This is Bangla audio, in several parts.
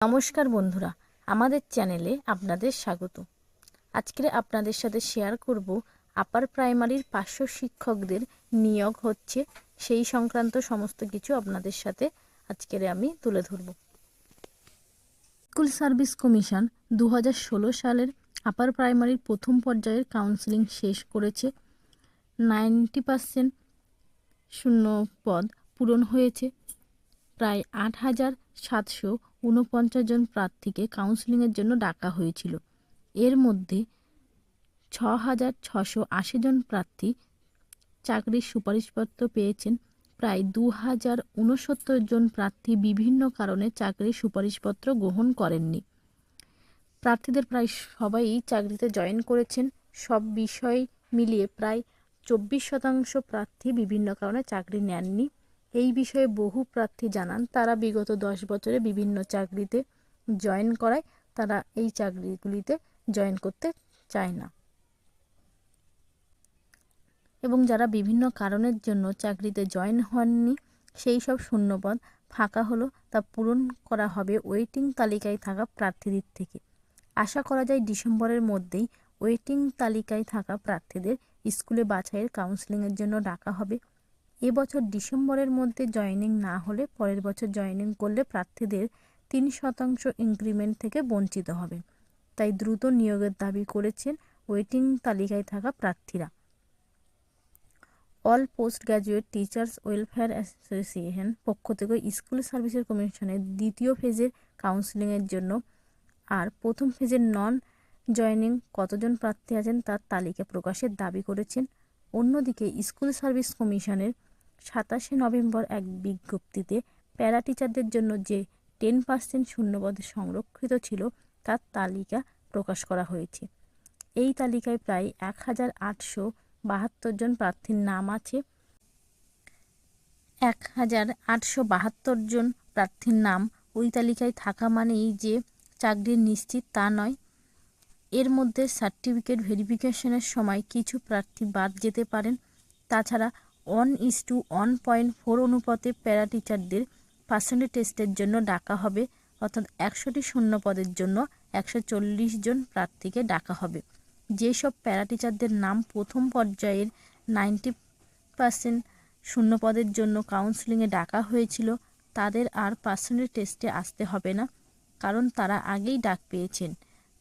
নমস্কার বন্ধুরা, আমাদের চ্যানেলে আপনাদের স্বাগত। আজকে আপনাদের সাথে শেয়ার করব আপার প্রাইমারির পার্শ্ব শিক্ষকদের নিয়োগ হচ্ছে, সেই সংক্রান্ত সমস্ত কিছু আপনাদের সাথে আজকের আমি তুলে ধরব। স্কুল সার্ভিস কমিশন দু হাজার ষোলো সালের আপার প্রাইমারির প্রথম পর্যায়ের কাউন্সিলিং শেষ করেছে। নাইনটি পার্সেন্ট শূন্য পদ পূরণ হয়েছে। প্রায় আট হাজার সাতশো ঊনপঞ্চাশ জন প্রার্থীকে কাউন্সিলিংয়ের জন্য ডাকা হয়েছিল। এর মধ্যে ছ হাজার ছশো আশি জন প্রার্থী চাকরির সুপারিশপত্র পেয়েছেন। প্রায় দু হাজার ঊনসত্তর জন প্রার্থী বিভিন্ন কারণে চাকরির সুপারিশপত্র গ্রহণ করেননি। প্রার্থীদের প্রায় সবাই চাকরিতে জয়েন করেছেন। সব বিষয় মিলিয়ে প্রায় চব্বিশ শতাংশ প্রার্থী বিভিন্ন কারণে চাকরি নেননি। এই বিষয়ে বহু প্রার্থী জানান, তারা বিগত দশ বছরে বিভিন্ন চাকরিতে জয়েন করায়, তারা এই চাকরিগুলিতে জয়েন করতে চায় না। এবং যারা বিভিন্ন কারণের জন্য চাকরিতে জয়েন হননি, সেই সব শূন্যপদ ফাঁকা হলো, তা পূরণ করা হবে ওয়েটিং তালিকায় থাকা প্রার্থীদের থেকে। আশা করা যায় ডিসেম্বরের মধ্যেই ওয়েটিং তালিকায় থাকা প্রার্থীদের স্কুলে বাছাইয়ের কাউন্সেলিংয়ের জন্য ডাকা হবে। এবছর ডিসেম্বরের মধ্যে জয়েনিং না হলে পরের বছর জয়েনিং করলে প্রার্থীদের তিন শতাংশ ইনক্রিমেন্ট থেকে বঞ্চিত হবে। তাই দ্রুত নিয়োগের দাবি করেছেন ওয়েটিং তালিকায় থাকা প্রার্থীরা। All post graduate teachers welfare association পক্ষ থেকে স্কুল সার্ভিসের কমিশনের দ্বিতীয় ফেজের কাউন্সিলিংয়ের জন্য আর প্রথম ফেজের নন জয়েনিং কতজন প্রার্থী আছেন তার তালিকা প্রকাশের দাবি করেছেন। অন্যদিকে স্কুল সার্ভিস কমিশনের সাতাশে নভেম্বর এক বিজ্ঞপ্তিতে প্যারা টিচারদের জন্য যে টেন পার্সেন্ট শূন্যপদ সংরক্ষিত ছিল, তার তালিকা প্রকাশ করা হয়েছে। এই তালিকায় প্রায় এক হাজার আটশো বাহাত্তর জন প্রার্থীর নাম আছে। এক হাজার আটশো বাহাত্তর জন প্রার্থীর নাম ওই তালিকায় থাকা মানেই যে চাকরি নিশ্চিত তা নয়। এর মধ্যে সার্টিফিকেট ভেরিফিকেশনের সময় কিছু প্রার্থী বাদ যেতে পারেন। তাছাড়া one is to one point four অনুপাতে প্যারা টিচারদের পার্সেন্টেজ টেস্টের জন্য ডাকা হবে, অর্থাৎ একশোটি শূন্য পদের জন্য একশো চল্লিশ জন প্রার্থীকে ডাকা হবে। যেসব প্যারা টিচারদের নাম প্রথম পর্যায়ের নাইনটি পার্সেন্ট শূন্য পদের জন্য কাউন্সিলিংয়ে ডাকা হয়েছিল, তাদের আর পার্সেন্টেজ টেস্টে আসতে হবে না, কারণ তারা আগেই ডাক পেয়েছেন।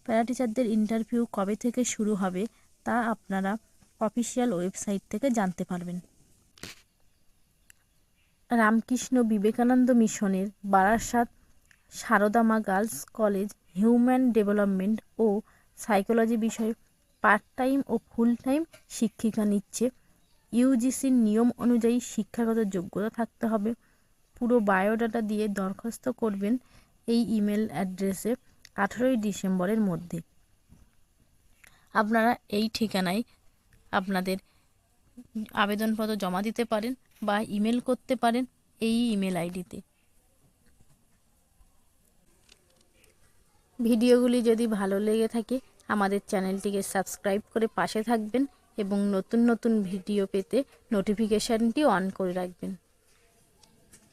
প্যারা টিচারদের ইন্টারভিউ কবে থেকে শুরু হবে তা আপনারা অফিসিয়াল ওয়েবসাইট থেকে জানতে পারবেন। রামকৃষ্ণ বিবেকানন্দ মিশনের Barasat Saradama girls college human development ও সাইকোলজি বিষয়ে পার্ট টাইম ও ফুল টাইম শিক্ষিকা নিচ্ছে। ইউজিসির নিয়ম অনুযায়ী শিক্ষাগত যোগ্যতা থাকতে হবে। পুরো বায়োডাটা দিয়ে দরখাস্ত করবেন এই ইমেল অ্যাড্রেসে আঠেরোই ডিসেম্বরের মধ্যে। আপনারা এই ঠিকানায় আপনাদের আবেদনপত্র জমা দিতে পারেন বা ইমেল করতে পারেন এই ইমেল আইডিতে। ভিডিওগুলি যদি ভালো লেগে থাকে, আমাদের চ্যানেলটিকে সাবস্ক্রাইব করে পাশে থাকবেন এবং নতুন নতুন ভিডিও পেতে নোটিফিকেশানটি অন করে রাখবেন।